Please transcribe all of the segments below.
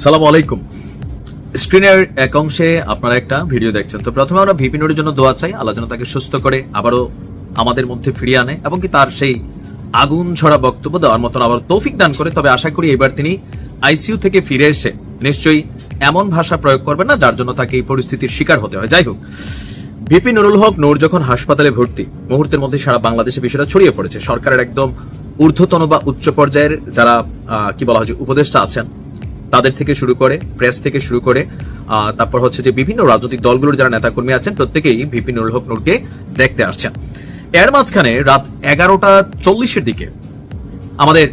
সালাম আলাইকুম। স্ক্রিনের এক অংশে আপনারা একটা ভিডিও দেখছেন। তো প্রথমে আমরা ভিপিনোর জন্য দোয়া চাই, আল্লাহ যেন তাকে সুস্থ করে, আবারও আমাদের মধ্যে ফিরিয়ে আনে এবং কি তার সেই আগুন ছড়া বক্তব্য দেওয়ার মতন আবার তৌফিক দান করে। তবে আশা করি এবার তিনি আইসিইউ থেকে ফিরে এসে নিশ্চয়ই এমন ভাষা প্রয়োগ করবেন না, যার জন্য তাকে এই পরিস্থিতির শিকার হতে হয়। যাই হোক, ভিপি নুরুল হক নূর যখন হাসপাতালে ভর্তি, মুহূর্তের মধ্যে সারা বাংলাদেশে বিষয়টা ছড়িয়ে পড়েছে। সরকারের একদম ঊর্ধ্বতন বা উচ্চ পর্যায়ের যারা কি বলা হয় উপদেষ্টা আছেন তাদের থেকে শুরু করে প্রেস থেকে শুরু করে তারপর হচ্ছে যে বিভিন্ন রাজনৈতিক দলগুলোর যারা নেতাকর্মী আছেন, প্রত্যেকেই ভিপি নুরুল হক নূরকে দেখতে আসছেন। এর মাঝখানে রাত এগারোটা চল্লিশের দিকে আমাদের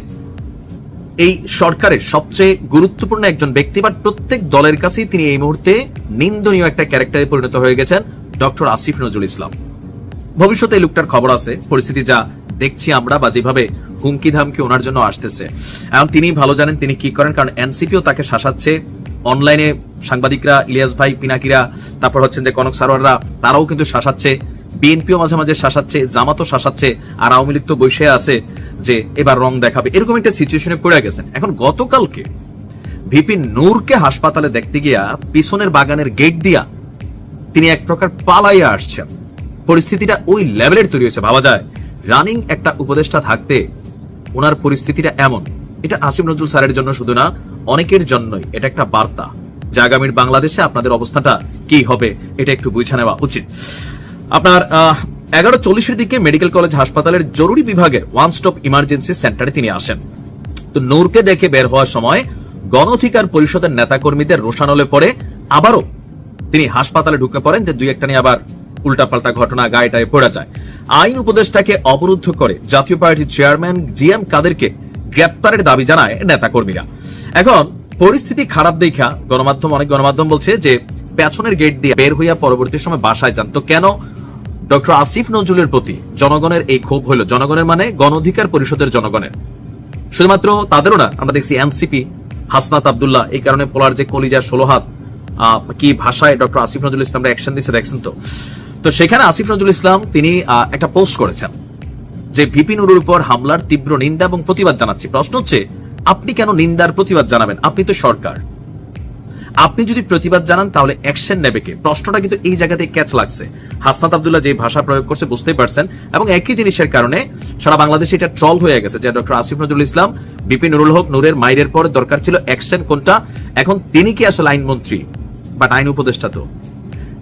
এই সরকারের সবচেয়ে গুরুত্বপূর্ণ একজন ব্যক্তি বা প্রত্যেক দলের কাছেই তিনি এই মুহূর্তে নিন্দনীয় একটা ক্যারেক্টারে পরিণত হয়ে গেছেন ডক্টর আসিফ নজরুল ইসলাম। ভবিষ্যতে লোকটার খবর আছে, পরিস্থিতি যা দেখছি আমরা বা যেভাবে হুমকি ধামকি ওনার জন্য আসতেছে। এখন তিনি ভালো জানেন তিনি কি করেন, কারণ এনসিপিও তাকে শাসাচ্ছে। অনলাইনে সাংবাদিকরা, ইলিয়াস ভাই, পিনাকিরা, তারপর হচ্ছেন যে কনক সারোয়াররা, তারাও কিন্তু শাসাচ্ছে। বিএনপিও মাঝে মাঝে শাসাচ্ছে, জামাতও শাসাচ্ছে, আর আওয়ামী লীগ তো বসে আছে যে এবার রং দেখাবে। এরকম একটা সিচুয়েশনে পড়ে গেছেন। এখন গতকালকে ভিপি নূরকে হাসপাতালে দেখতে গিয়া পিছনের বাগানের গেট দিয়া তিনি এক প্রকার পালাইয়া আসছেন। পরিস্থিতিটা ওই লেভেলের তৈরি হয়েছে, ভাবা যায়। রানিং একটা উপদেষ্টা থাকতে ওনার পরিস্থিতিটা এমন। এটা আসিম নজরুল স্যারের জন্য শুধু না, অনেকের জন্যই। এটা একটা বার্তা। যে আগামীর বাংলাদেশে আপনাদের অবস্থাটা কি হবে, এটা একটু বুঝে নেওয়া উচিত। আপনার এগারো চল্লিশের দিকে মেডিকেল কলেজ হাসপাতালের জরুরি বিভাগের ওয়ান স্টপ ইমার্জেন্সি সেন্টারে তিনি আসেন। তো নূরকে দেখে বের হওয়ার সময় গণ অধিকার পরিষদের নেতাকর্মীদের রোশানলে পড়ে আবারও তিনি হাসপাতালে ঢুকে পড়েন যে দুই একটা নিয়ে আবার উল্টাপাল্টা ঘটনা গায়েটায় পড়ে যায়। আইন উপদেষ্টাকে অবরুদ্ধ করে জাতীয় পার্টির চেয়ারম্যান জি এম কাদেরকে গ্রেপ্তারের দাবি জানায় নেতাকর্মীরা। এখন পরিস্থিতি খারাপ দেখা গণমাধ্যম অনেক গণমাধ্যম বলছে যে, পেছনের গেট দিয়ে বের হইয়া পরবর্তী সময় বাসায় যান। তো কেন? ডক্টর আসিফ নজরুলের প্রতি জনগণের এই ক্ষোভ হলো জনগণের মানে গণ অধিকার পরিষদের জনগণের। শুধুমাত্র তাদেরও না, আমরা দেখছি এনসিপি, হাসনাত আবদুল্লাহ, এই কারণে পোলার যে কলিজা ষোলো হাত কি ভাষায় ডক্টর আসিফ নজরুল ইসলাম অ্যাকশন দিচ্ছে দেখছেন তো? তো সেখানে আসিফ নজরুল ইসলাম, তিনি একটা পোস্ট করেছেন যে ভিপি নুরুর উপর হামলার তীব্র নিন্দা এবং প্রতিবাদ জানাচ্ছি। প্রশ্ন হচ্ছে, আপনি কেন নিন্দার প্রতিবাদ জানাবেন? আপনি তো সরকার। আপনি যদি প্রতিবাদ জানান, তাহলে অ্যাকশন নেবে কে? প্রশ্নটা কিন্তু এই জায়গাতে ক্যাচ লাগছে। হাসনাত আব্দুল্লাহ যে ভাষা প্রয়োগ করছে বুঝতেই পারছেন। এবং একই জিনিসের কারণে সারা বাংলাদেশে এটা ট্রল হয়ে গেছে যে ডক্টর আসিফ নজরুল ইসলাম বিপি নুরুল হক, নূরের মাইরের পরে দরকার ছিল অ্যাকশন কোনটা? এখন তিনি কি আসলে আইনমন্ত্রী বাট আইন উপদেষ্টা তো?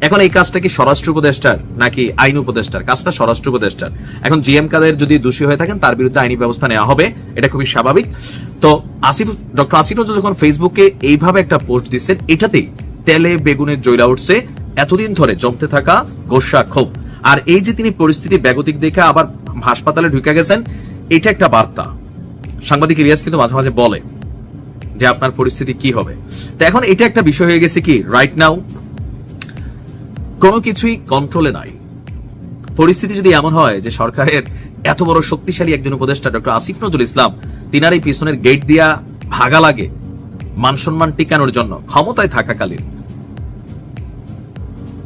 এখন এই কাজটা কি স্বরাষ্ট্র উপদেষ্টার নাকি আইন উপদেষ্টার? কাজটা স্বরাষ্ট্র উপদেষ্টার। এখন জিএম কাদের যদি দোষী হয়ে থাকেন, তার বিরুদ্ধে আইনি ব্যবস্থা নেওয়া হবে। এটা খুবই স্বাভাবিক। তো আসিফ, ডক্টর আসিফ নজরুল যখন ফেসবুকে এইভাবে একটা পোস্ট দিচ্ছেন, এটাতেই তেলে বেগুনের জয়লা উঠছে এতদিন ধরে জমতে থাকা গোসা ক্ষোভ। আর এই যে তিনি পরিস্থিতি ব্যাগতিক দেখে আবার হাসপাতালে ঢুকে গেছেন, এটা একটা বার্তা। সাংবাদিক ইলিয়াস কিন্তু মাঝে মাঝে বলে যে আপনার পরিস্থিতি কি হবে। তো এখন এটা একটা বিষয় হয়ে গেছে কি রাইট নাও কোনো কিছুই কন্ট্রোলে নাই। পরিস্থিতি যদি এমন হয় যে সরকারের এত বড় শক্তিশালী একজন উপদেষ্টা ডক্টর আসিফ নজরুল ইসলাম, তিনার এই পিছনের গেট দিয়া ভাগা লাগে মান সম্মান টিকানোর জন্য ক্ষমতায় থাকাকালীন।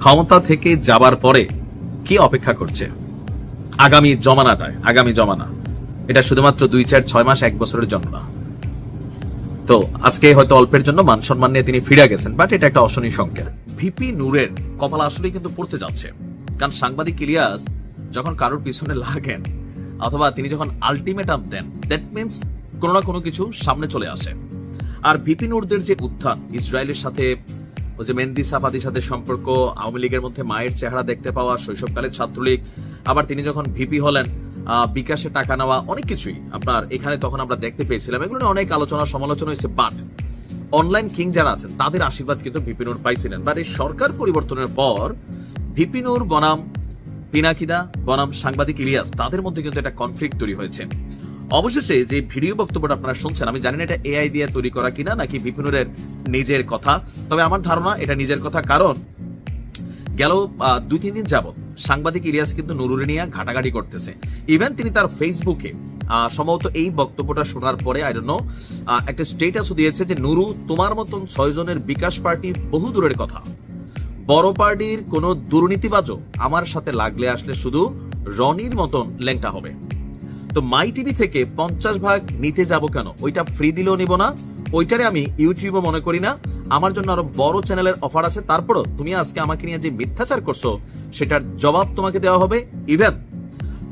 ক্ষমতা থেকে যাবার পরে কি অপেক্ষা করছে? আগামী জমানাটায়, আগামী জমানা। এটা শুধুমাত্র দুই, চার, ছয় মাস, এক বছরের জন্য না। তো আজকে হয়তো অল্পের জন্য মান সম্মান নিয়ে তিনি ফিরে গেছেন, বাট এটা একটা অশনি সংকেত। ভিপি নূরের কপাল আসলে কিন্তু পড়তে যাচ্ছে। কারণ সাংবাদিক ইলিয়াস যখন কারোর পিছনে লাগেন অথবা তিনি যখন আলটিমেটাম দেন দ্যাট মিনস কোনো না কোনো কিছু সামনে চলে আসে। আর ভিপি নূরদের যে উত্থান, ইসরায়েলের সাথে ওই যে মেহেন্দি সাফাদির সাথে সম্পর্ক, আওয়ামী লীগের মধ্যে মায়ের চেহারা দেখতে পাওয়া শৈশবকালের ছাত্রলীগ, আবার তিনি যখন ভিপি হলেন বিকাশে টাকা নেওয়া, অনেক কিছুই আপনার এখানে তখন আমরা দেখতে পেয়েছিলাম। এগুলো অনেক আলোচনা সমালোচনা হয়েছে বাট অনলাইন কিং যারা আছেন, তাদের আশীর্বাদ কিন্তু ভিপিনুর পাইছিলেন। বাট এই সরকার পরিবর্তনের পর, ভিপিনুর বনাম পিনাকিদা, বনাম সাংবাদিক ইলিয়াস, তাদের মধ্যে কিন্তু একটা কনফ্লিক্ট তৈরি হয়েছে। অবশেষে যে ভিডিও বক্তব্যটা আপনারা শুনছেন, আমি জানি না এটা এআই দিয়ে তৈরি করা কিনা, নাকি বিপিনুরের নিজের কথা, তবে আমার ধারণা এটা নিজের কথা, কারণ গেল দুই তিন দিন যাবত সাংবাদিক ইলিয়াস কিন্তু নুরুরে নিয়ে ঘাটাঘাটি করতেছে। ইভেন তিনি তার ফেসবুকে সম্ভবত এই বক্তব্যটা শোনার পরে আই নো একটা স্টেটাসও দিয়েছে যে, নুরু, তোমার মতন ছয়জনের বিকাশ পার্টি বহু দূরের কথা। বড় পার্টির কোন দুর্নীতিবাজও আমার সাথে লাগলে আসলে শুধু রনির মতন ল্যাংটা হবে। তো মাই টিভি থেকে পঞ্চাশ ভাগ নিতে যাব কেন? ওইটা ফ্রি দিলেও নিব না। ওইটারে আমি ইউটিউবও মনে করি না। আমার জন্য আরও বড় চ্যানেলের অফার আছে। তারপরও তুমি আজকে আমাকে নিয়ে যে মিথ্যাচার করছ, সেটার জবাব তোমাকে দেওয়া হবে। ইভেন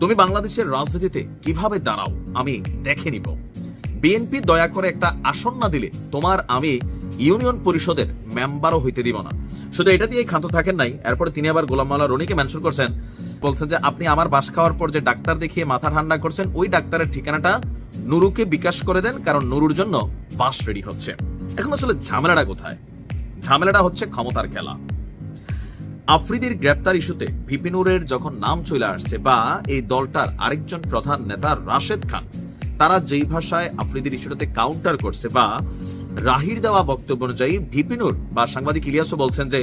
তুমি বাংলাদেশের রাজনীতিতে কীভাবে দাঁড়াও, আমি দেখে নিব। বিএনপি দয়া করে একটা আসন না দিলে তোমার আমি ইউনিয়ন পরিষদের মেম্বারও হইতে দিব না। শুধু এটা দিয়ে ক্ষান্ত থাকেন নাই, এরপরে তিনি আবার গোলাম মাওলা রনিকে মেনশন করছেন। বলছেন যে, আপনি আমার বাস খাওয়ার পর যে ডাক্তার দেখিয়ে মাথা ঠান্ডা করছেন, ওই ডাক্তারের ঠিকানাটা নুরুকে বিকাশ করে দেন, কারণ নুরুর জন্য বাস রেডি হচ্ছে। এখন আসলে ঝামেলাটা কোথায়? ঝামেলাটা হচ্ছে ক্ষমতার খেলা। আফ্রিদির গ্রেপ্তার ইস্যুতে ভিপিনুরের যখন নাম চলে আসছে বা এই দলটার আরেকজন প্রধান নেতা রাশেদ খান, তারা যেই ভাষায় আফ্রিদির ইস্যুটাতে কাউন্টার করছে বা রাহির দেওয়া বক্তব্য অনুযায়ী ভিপিনুর বা সাংবাদিক ইলিয়াসও বলছেন যে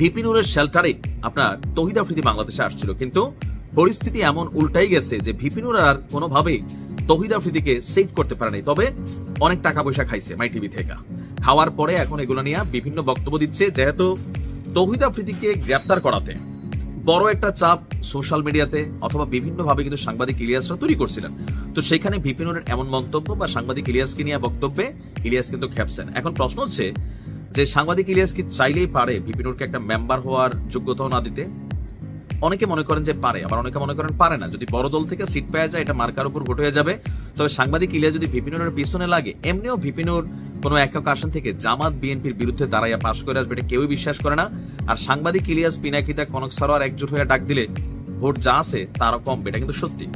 ভিপিনুরের শেল্টারে আপনার তহিদ আফ্রিদি বাংলাদেশে আসছিল। কিন্তু পরিস্থিতি এমন উল্টাই গেছে যে ভিপিনুর আর কোনোভাবেই তহিদ আফ্রিদিকে সেভ করতে পারে নাই। তবে অনেক টাকা পয়সা খাইছে মাই টিভি থেকে। খাওয়ার পরে এখন এগুলো নিয়ে বিভিন্ন বক্তব্য দিচ্ছে। যেহেতু তৌহিদ আফ্রিদিকে গ্রেপ্তার করাতে। বড় একটা চাপ সোশ্যাল মিডিয়াতে অথবা বিভিন্ন ভাবে কিন্তু সাংবাদিক ইলিয়াসরা তৈরি করছিলেন। তো সেখানে বিপিনুরের এমন মন্তব্য বা সাংবাদিক ইলিয়াসকে নিয়ে বক্তব্যে ইলিয়াস কিন্তু খেপছেন। এখন প্রশ্ন হচ্ছে যে সাংবাদিক ইলিয়াস কি চাইলেই পারে বিপিনুরকে একটা মেম্বার হওয়ার যোগ্যতাও না দিতে? অনেকে মনে করেন যে পারে, আবার অনেকে মনে করেন পারে না। যদি বড় দল থেকে সিট পাওয়া যায়, এটা মার্কার উপর ভোট হয়ে যাবে। তবে সাংবাদিক ইলিয়া যদি ভিপিনুরের পিছনে লাগে, এমনিও ভিপিনুর কোনো একক আসন থেকে জামাত বিএনপির বিরুদ্ধে দাঁড়াইয়া পাশ করে আসবে এটা কেউই বিশ্বাস করে না। আর সাংবাদিক ইলিয়াস পিনাকিতা কনক সরোয়ার একজোট হয়ে ডাক দিলে ভোট যা আছে তারও কমবে এটা কিন্তু সত্যি।